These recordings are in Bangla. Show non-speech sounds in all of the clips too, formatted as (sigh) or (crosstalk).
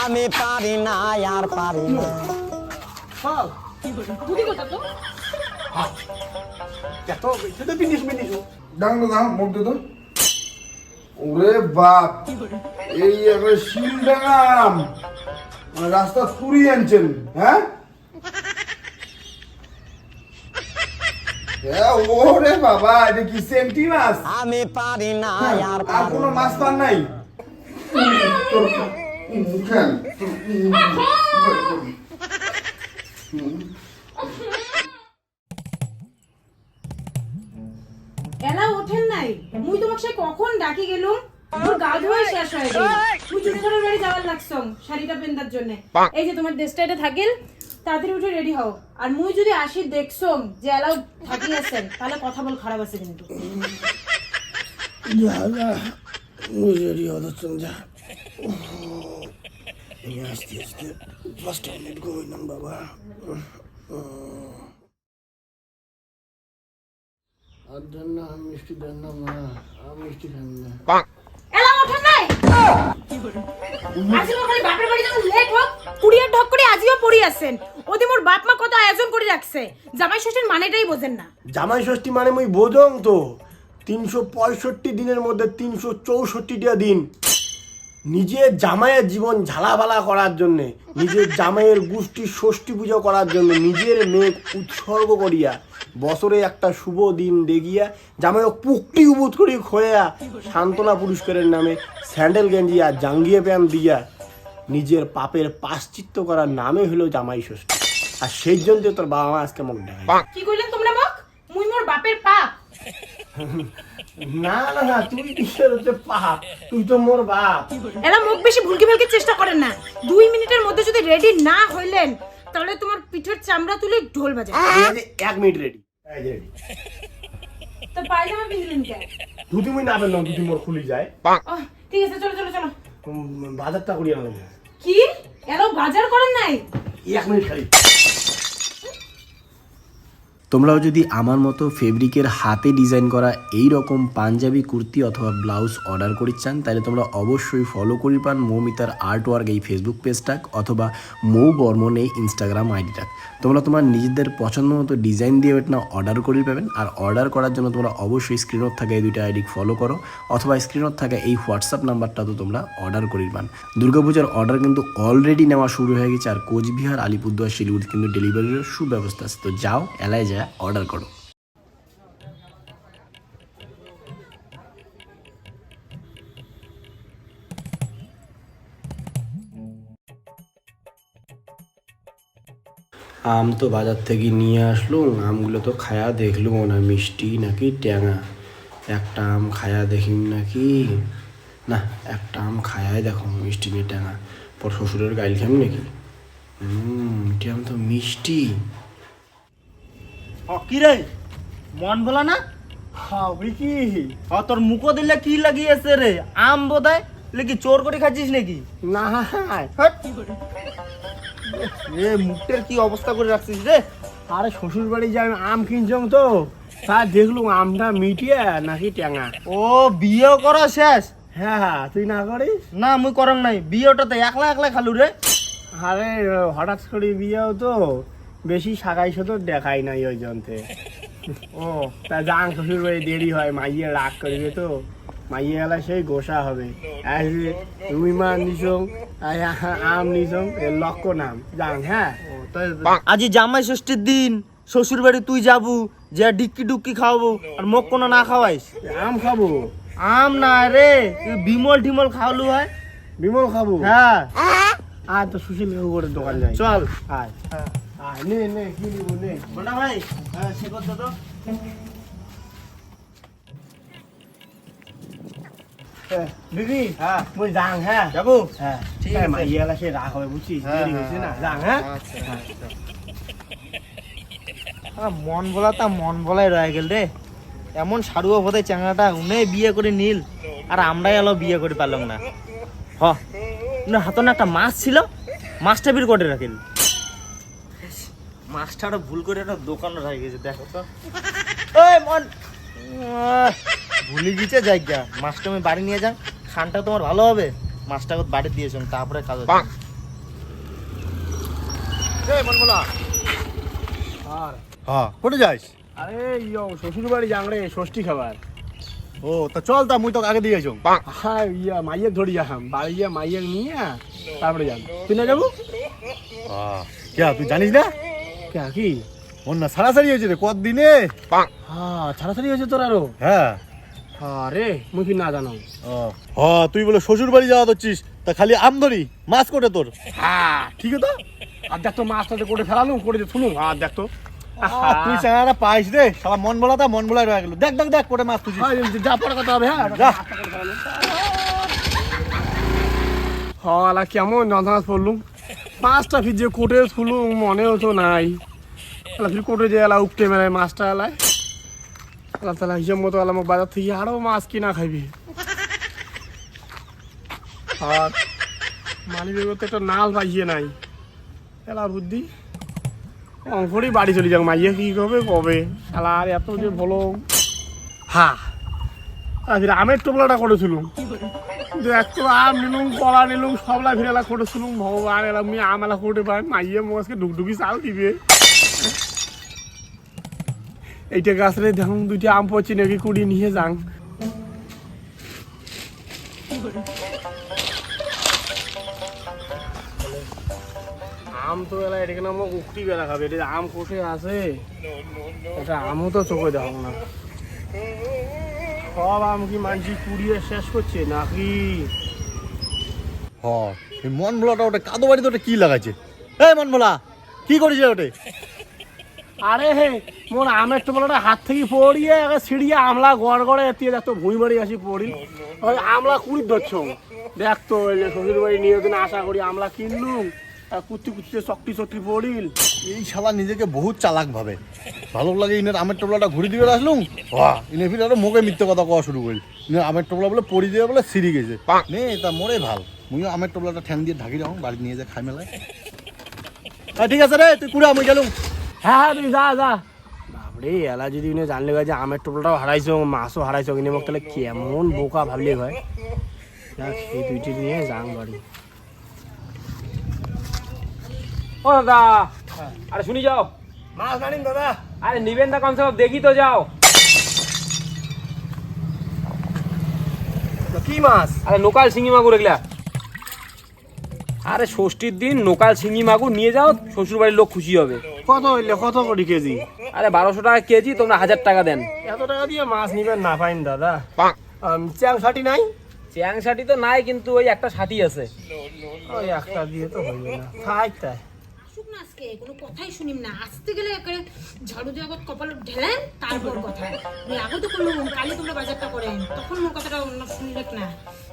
আমি পারি না আর পারি না। চল। তো ওরে বাপ এই মানে রাস্তা পুরি আনছেন হ্যাঁ? হ্যাঁ, ওরে বাবা এটা কি সেন্টি মাছ আমি পারি না হ্যাঁ, আর কোনো। মাছ পান নাই? এলা ওঠেন নাই? মুই তোমাকে সে কখন ডাকি গেলুম? মোর গা ধোয়া শেষ হয়ে গেল। মুই চুরি করে রেডি যাওয়ার লাগছম শাড়িটা পেন্দার জন্য। এই যে তোমার ড্রেসটা এটা থাকিল, তাড়াতাড়ি উঠে রেডি হও। আর মুই যদি আসি দেখছম যে এলাও থাকি আছেন, তাহলে কথা বল খারাপ আছে কিন্তু। আর আমি মিষ্টি দেন না মা আমি মিষ্টি না এলা ওঠেন নাই? খালি বাপের বাড়ি যখন লেট হোক কুড়িয়ার ঢক করে আজিও পড়ি আছেন। ওদি মোর বাপ মা কত আয়োজন করে রাখছে। জামাই ষষ্ঠীর মানেটাই বোঝেন না। জামাই ষষ্ঠী মানে মুই বোঝং তো। তিনশো পঁয়ষট্টি দিনের মধ্যে তিনশো চৌষট্টিটা দিন। নিজের জামাইয়ের জীবন ঝালাপালা করার জন্যে, নিজের জামাইয়ের গোষ্ঠী ষষ্ঠী পুজো করার জন্য নিজের মেঘ উৎসর্গ করিয়া বছরে একটা শুভ দিন দেখিয়া জামাই পুকটি উবুত করি খোয়া সান্ত্বনা পুরস্কারের নামে স্যান্ডেল গেঞ্জিয়া, জাঙ্গিয়ে প্যান্ট দিয়া নিজের পাপের পাশ্চিত্য করার নামে হলো জামাই ষষ্ঠী। আর সেই জন্য তোর বাবা মা আজকে মুখ দেখায় কি তোমরা মুই মোর বাপের পাপ। (laughs) না না না তুই কিসের হচ্ছে পাপ তুই তো মোর বাপ। এরা মুখ বেশি ভুলকি ভুলকি চেষ্টা করেন না। দুই মিনিটের মধ্যে যদি রেডি না হইলেন তাহলে তোমার পিঠের চামড়া তুলে ঢোল বাজে এক মিনিট রেডি রেডি তো পায়জামা পিনলেন কে ধুতি মুই না পেলাম ধুতি মোর খুলি যায়। ঠিক আছে চলো চলো চলো। বাজারটা করিয়া নেব কি? এরা বাজার করেন নাই? এক মিনিট খালি। তোমরাও যদি আমার মতো ফেব্রিকের হাতে ডিজাইন করা এই রকম পাঞ্জাবি কুর্তি অথবা ব্লাউজ অর্ডার করি চান, তাহলে তোমরা অবশ্যই ফলো করি পান মৌমিতার আর্ট ওয়ার্ক এই ফেসবুক পেজটাক অথবা মৌ বর্মন এই ইনস্টাগ্রাম আইডিটাক তোমরা তোমার নিজেদের পছন্দ মতো ডিজাইন দিয়ে এটা অর্ডার করে পাবেন। আর অর্ডার করার জন্য তোমরা অবশ্যই স্ক্রিনত থাকা এই দুইটা আইডি ফলো করো, অথবা স্ক্রিনত থাকা এই হোয়াটসঅ্যাপ নাম্বারটা তো তোমরা অর্ডার করে পান। দুর্গাপূজার অর্ডার কিন্তু অলরেডি নেওয়া শুরু হয়ে গেছে, আর কোচবিহার, আলিপুরদুয়ার শিলিগুড়ি কিন্তু ডেলিভারির সুব্যবস্থা আছে। তো যাও, এলায় যা অর্ডার করো। আম তো বাজার থেকে নিয়ে আসলুম আমগুলো তো খায়া দেখলুম না মিষ্টি নাকি ট্যাঙা। একটা আম খায়া দেখিম নাকি না একটা আম খায়াই দেখো মিষ্টি নিয়ে ট্যাঙা। পর শ্বশুরের গাইল খাম নাকি? হুম আম তো মিষ্টি। কি রে? মন বলা না? হবে কি? ও তোর মুখো দিলে কি লাগিয়েছে রে? আম বোধহয় কি চোর করে খাচ্ছিস নাকি? না হট। এ মুখটার কি অবস্থা করে রাখছিস রে? আরে শ্বশুর বাড়ি যাই আম কিনছম তো। তা দেখলুম আমটা মিটিয়া নাকি ট্যাঙা। ও বিয়ে করা শেষ? হ্যাঁ হ্যাঁ তুই না করিস? না মুই করং নাই। বিয়েটাতে একলা একলা খালু রে। আরে হঠাৎ করে বিয়েও তো বেশি সাগাই তো দেখাই নাই ওই জন্যে। ও। তা যাং শ্বশুর বাড়ি দেরি হয় মাইয়ে রাগ করবে তো। মাইয়ে এলা সেই গোসা হবে। রুই মাছ নিছং আম নিছং এর লক্ষ্য নাম যাং হ্যাঁ আজি জামাই ষষ্ঠীর দিন শ্বশুর বাড়ি তুই যাবু যে ডিক্কি ডুক্কি খাওয়াবো আর মোক কোনো না খাওয়াইস। আম খাব। আম না রে তুই বিমল টিমল খাওয়ালু হয়। বিমল খাব? হ্যাঁ। আর তো সুশীল দোকান যাই। চল। আয়। আয় নে নে কি নিব নে। বড়া ভাই হ্যাঁ সে করতো তো। হ্যাঁ, দিদি হ্যাঁ। মুই যাং হ্যাঁ। যাব? হ্যাঁ। ঠিক আছে। সে রাগ হবে বুঝছিস হ্যাঁ, দেরি হ্যাঁ, হয়েছে না। হ্যাঁ। যাং হ্যাঁ। মন বলা তা মন বলাই রয়ে গেল রে এমন সারুয়া বোধহয় চ্যাংড়াটা উনি বিয়ে করে নীল আর আমরাই এলো বিয়ে করে পারলাম না। হ। উনি হাতনে একটা মাছ ছিল? মাছটা বের করে রাখিল মাছটা ভুল করে একটা দোকান রাখি গেছে দেখো। তো ওই মন ভুলে গেছে জায়গা মাছটা আমি বাড়ি নিয়ে যান খানটা তোমার ভালো হবে। মাছটা বাড়ি দিয়েছেন তারপরে কাজ হ্যাঁ কোটে যাইস আরে ইয়ো শ্বশুর বাড়ি ষষ্ঠী খাবার। ও তা চল তা মুই তো আগে দিয়ে হ্যাঁ ইয়া মাইয়ের ধরি বাড়ি গিয়া মাইয়ের নিয়ে তারপরে তুই না যাব? কে তুই জানিস না? কে কি? ওর না সারাসারি হয়েছে রে কত দিনে হ্যাঁ ছাড়াছাড়ি হয়েছে তোর আরও? হ্যাঁ। আরে মুই কি না জানো? হ তুই বলে শ্বশুর বাড়ি যাওয়া হচ্ছিস তা খালি আমদরি মাছ কোটে তোর? হ্যাঁ ঠিক আছে। আর দেখ তো মাছটাতে করে ফেলালুম করে যে শুনুন আর দেখ তো। আহ, তুই চাঙাটা পাইস রে সারা মন বলাটা মন বলাই রয়ে গেল। দেখ দেখ দেখ কোটে মাছ তুই যা পড়া কথা হবে হ্যাঁ। যা। হলা কেমন যন্ত্রণা পড়লুম। মাছটা ফির যে কোটে শুলুম মনেও তো নাই। ফির কোটে যে এলা উপটে মেলায় মাছটা এলায়। তাহলে হিসেব মতো বাজার থেকে মাছ কিনা খাইবি। আর বেগতে একটা নাল নাই। এলা বুদ্ধি। বাড়ি চলে যাক, মাইয়ে কি কবে কবে? এলা আর এত যে বলো। হ্যাঁ আর আমের টোপলাটা করেছিলুম। তো আম নিলুম, কলা নিলুম, সবলা ফিরেলা করেছিলুম, ভগবান এলা আমি আমেলা করতে পারেন মাইয়ে মোজকে ডুকডুকি চাল দিবে। এইটা গাছরে দেখুন দুইটা আম পচি নাকি কুড়ি নিয়ে যাং আম তো এলা এটাকে না মোক উক্তি বেলা খাবে, এটা আম কোষে আছে? এটা আমও তো চোখে দেখো না। সব আম কি মানছি কুড়িয়ে শেষ করছে নাকি? হ মন বলাটা ওটা কাদো বাড়িতে ওটা কি লাগাইছে? এই মন বলা কি করেছে ওটে? আরে হে মোর আমের টোপলাটা হাত থেকে পড়িয়ে ছিড়িয়ে আমলা গড় গড়ে এতিয়ে দেখতো ভুঁই বাড়ি আসি পড়ি ওই আমলা কুড়ি ধরছ। দেখতো ওই যে শ্বশুর বাড়ি নিয়ে দিন আশা করি আমলা কিনলুম। আর কুত্তি চকটি চকটি পড়িল। এই শালা নিজেকে বহুত চালাক ভাবে। ভালো লাগে ইনের আমের টোপলাটা ঘুরি দিয়ে আসলুম? বাহ ইনে ফির আরও মুখে মিথ্যে কথা কওয়া শুরু করি ইনে আমের টোপলা বলে পড়ি দিয়ে বলে সিঁড়ি গেছে। নে তা মোরে ভালো। মুইও আমের টোপলাটা ঠ্যাং দিয়ে ঢাকি রাখুন বাড়ি নিয়ে যা খাই মেলায়। ঠিক আছে রে তুই কুড়া আমি গেলুম। হ্যাঁ হ্যাঁ তুই যা যা। বাপরে এলা যদি উনি জানলে যে আমের টোপলাটাও হারাইছো মাছও হারাইছো কিনে মোক তাহলে কেমন বোকা ভাবলে হয় সেই দুইটি নিয়ে যাং বাড়ি। ও দাদা আরে শুনি যাও। মাছ আনিন দাদা। আরে নিবেন দা কমসে কম দেখি তো যাও। কি মাছ? আরে লোকাল শিঙি মাগুর এগুলা। আরে ষষ্ঠীর দিন লোকাল শিঙি মাগুর নিয়ে যাও শ্বশুর বাড়ির লোক খুশি হবে। কত হইলে কত করি কেজি? আরে বারোশো টাকা কেজি তোমরা হাজার টাকা দেন। এত টাকা দিয়ে মাছ নিবেন না পাইন দাদা। চ্যাং ষাটি নাই? চ্যাং শাটি তো নাই কিন্তু ওই একটা শাটি আছে। ওই একটা দিয়ে তো হইবে না। থাক তাই। আজকে কোনো কথাই শুনিম না। আসতে গেলে একেবারে ঝাড়ু দিয়ে আগত কপালে ঢেলেন তারপর কথা। আগে তো করলাম কালি তোমরা বাজারটা করেন তখন মোর কথাটা শুনলেক না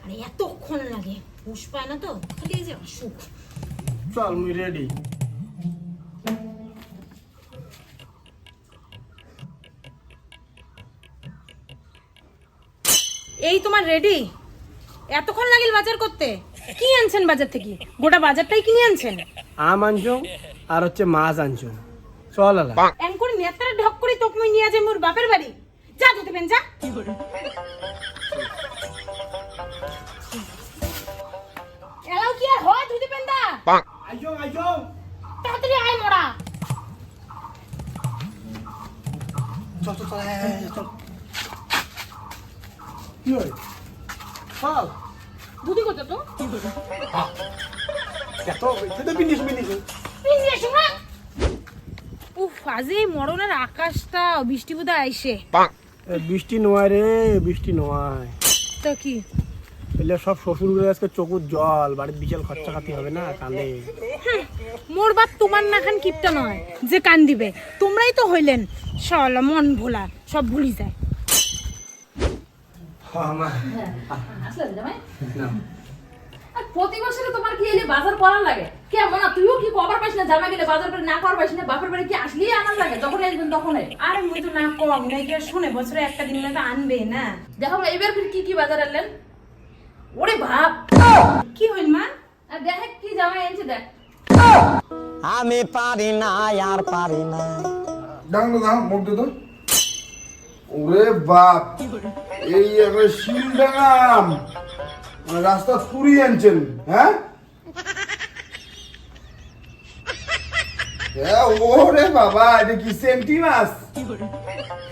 মানে এতক্ষণ লাগে। হুশ পায় না তো? খালি যে আসুক। চল মুই রেডি এই তোমার রেডি এতক্ষণ লাগিল বাজার করতে। কি আনছেন বাজার থেকে? গোটা বাজারটাই কিনে আনছেন? আম আনছো আর হচ্ছে মাছ আনছো। চল আলা। এম করে নেতারা ঢক করে তোকে মই নিয়ে যাই মোর বাপের বাড়ি। যা ধুতে পেন যা। উফ আজ এই মরণের আকাশটা বৃষ্টি আইসে বৃষ্টি নয় রে বৃষ্টি নয় তো কি? এলে সব আজকে চকুর জল বাড়ির বিশাল খরচা খাতি হবে না মোর বাপ তোমার না খান কিপটা নয় যে কান দিবে তোমরাই তো হইলেন শালা মন ভোলা সব ভুলি যায়। আর প্রতি বছরে তোমার কি এলে বাজার করার লাগে? কেমন না তুইও কি কবার পাইস না জামাই গেলে বাজার করে না করার পাইস না বাপের বাড়ি কি আসলেই আনার লাগে? যখনই আসবেন তখনই আরে মুই তো না কম নাকি আর শুনে বছরে একটা দিন তো আনবে না। দেখো এবার ফির কি কি বাজার আনলেন? ওরে ভাব কি হইল মা? আর দেখে কি জামাই এনেছে দেখ। আমি পারি না আর পারি না। ডাং দাও মুখ দে তো ওরে বাপ! এই একটা শিল ডাঙাম মানে রাস্তা তুরি আনছেন হ্যাঁ হ্যাঁ, ওরে বাবা এটা কি সেন্টি মাছ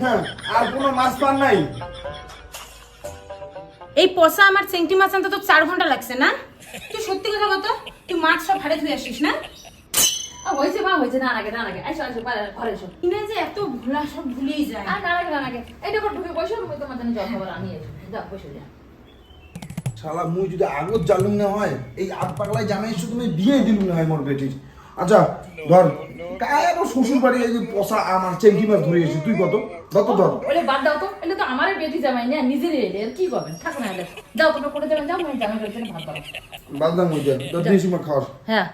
হ্যাঁ আর কোনো মাছ পান নাই এই পচা আমার চেংটি মাছ আনতে তো চার ঘণ্টা লাগছে না তুই সত্যি কথা কত তুই মাছ সব হাড়ে ধুয়ে আসিস না হয়েছে মা হয়েছে না লাগে না লাগে আইসো আইসো ঘরে এসো ইনা যে এত ভোলা সব ভুলেই যায় আর না লাগে না লাগে এইটা করে ঢুকে বসো আমি তোমার জন্য জল খাবার আনিয়ে এসো যাও বসে যা শালা মুই যদি আগত জালুম না হয় এই আট পাগলায় জামাই শুধু দিয়ে বিয়ে দিলুম না হয় মোর বেটির। আচ্ছা ধর কায় আমার শ্বশুর বাড়ি এই যে পচা আমার চেঙ্গি মাছ ধরে এসে তুই কত? কত ধর। ওলে বাদ দাও তো এটা তো আমারই বেটি জামাই না নিজের এলে আর কি করবেন? থাক না এলে। যাও তোমরা করে দেবেন যাও আমি জামাই করে ভাত দাও বাদাম হয়ে যায় দশ দিন মা খাওয়ার। হ্যাঁ।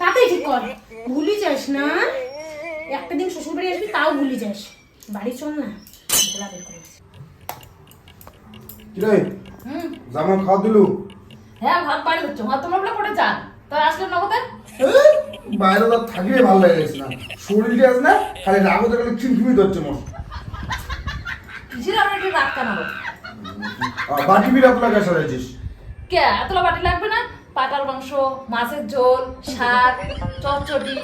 তাতেই ঠিক কর। ভুলি যাস না। একটা দিন শ্বশুর বাড়ি আসবি তাও ভুলি যাস। বাড়ি চল না। ভোলা বের করে। কিরে? জামা খাওয়া দিলু? হ্যাঁ ভাত বাড়ি হচ্ছে। মা তোমরা বলে পড়ে যান তো আসলে নগদে? বাইরে তো থাকলে ভালো লাগে না। শরীরটা আছে না খালি রাগতে খালি খিমখিমি ধরছে কিসের আমরা একটু কানাবো আর বাটি লাগা সারাইছিস কে? এতলা বাটি লাগবে না? পাটার মাংস মাছের ঝোল শাক চচ্চটি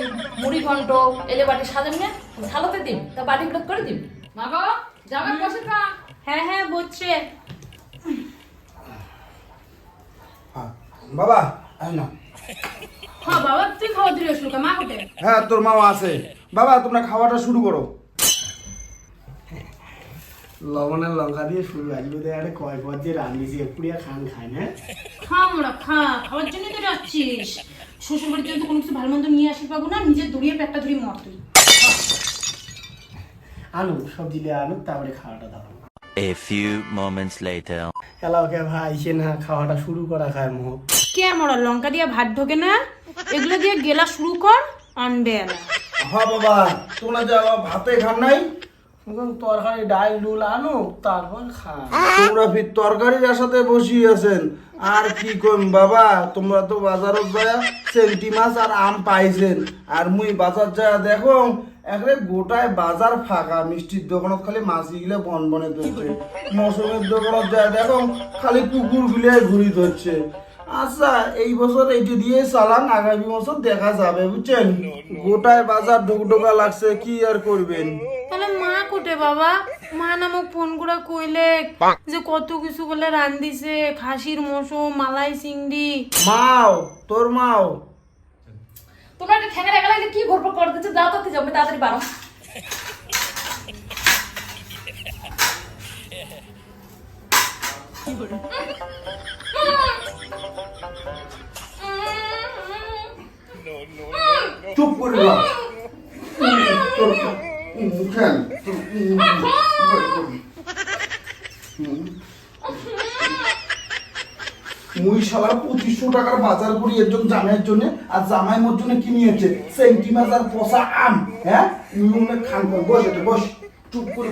মুড়ি ঘন্ট এলে বাটি সাজান না ঝালতে দিন তা বাটি গুলো করে দিন মা গো জামাই বসে খা হ্যাঁ হ্যাঁ বলছে হ্যাঁ, বাবা আয় না হ্যাঁ বাবা তুই খাওয়া দিয়ে আসলো মা কোটে হ্যাঁ তোর মাও আছে। বাবা তোমরা খাওয়াটা শুরু করো। লবণের লঙ্কা দিয়ে শুরু আজকে তো একটা কয় পর যে রান্নিছি এপুড়িয়া খান খায় না। খা মোড়া খা খাওয়ার জন্যই তো যাচ্ছিস। শ্বশুর বাড়ির জন্য তো কোনো কিছু ভালো মন্দ নিয়ে আসি পাবো না নিজের দড়িয়ে পেটটা ধরে মর তুই। আনু সবজি দিয়ে আনু তারপরে খাওয়াটা দাও। A few moments later. এলাকে ভাই সে না খাওয়াটা শুরু করা খায় মোহ কে মোড়া লঙ্কা দিয়ে ভাত ঢোকে না? এগুলো দিয়ে গেলা শুরু কর আনবে এলা। হ্যাঁ বাবা তোমরা যে ভাতে খান নাই? তরকারি ডাল ডুল আনো তারপর খা তোমরা ফির তরকারির আছেন আর কি কম বাবা? তোমরা তো বাজারত যায় সেন্টি মাছ আর আম পাইছেন। আর মুই বাজার যায় দেখো একরে গোটায় বাজার ফাঁকা। মিষ্টির দোকানত খালি মাছি গিলে বন বনে ধরছে। মৌসুমের দোকানত যায় দেখো, খালি কুকুর গুলিয়ে ঘুরি ধরছে। আচ্ছা এই বছর এইটি দিয়ে চালান আগামী বছর দেখা যাবে বুঝছেন? গোটায় বাজার ঢুকঢোকা লাগছে কি আর করবেন? তাহলে মা কোটে বাবা? মা নামক ফোন করে কইলে যে কত কিছু বলে রান্দিছে খাসির মোসো মালাই চিংড়ি। মাও তোর মাও। তোমরা একটা ঠেঙে রেখে লাগলে কি ঘর করে দিচ্ছে যাও তো যাবে তাড়াতাড়ি বারো চুপ করে মুই পঁচিশশো টাকার বাজার করি একজন জামাইয়ের জন্য আর জামাই মোর জন্য কি নিয়েছে সেন্টি আর আম হ্যাঁ খান বস এটা বস চুপ করে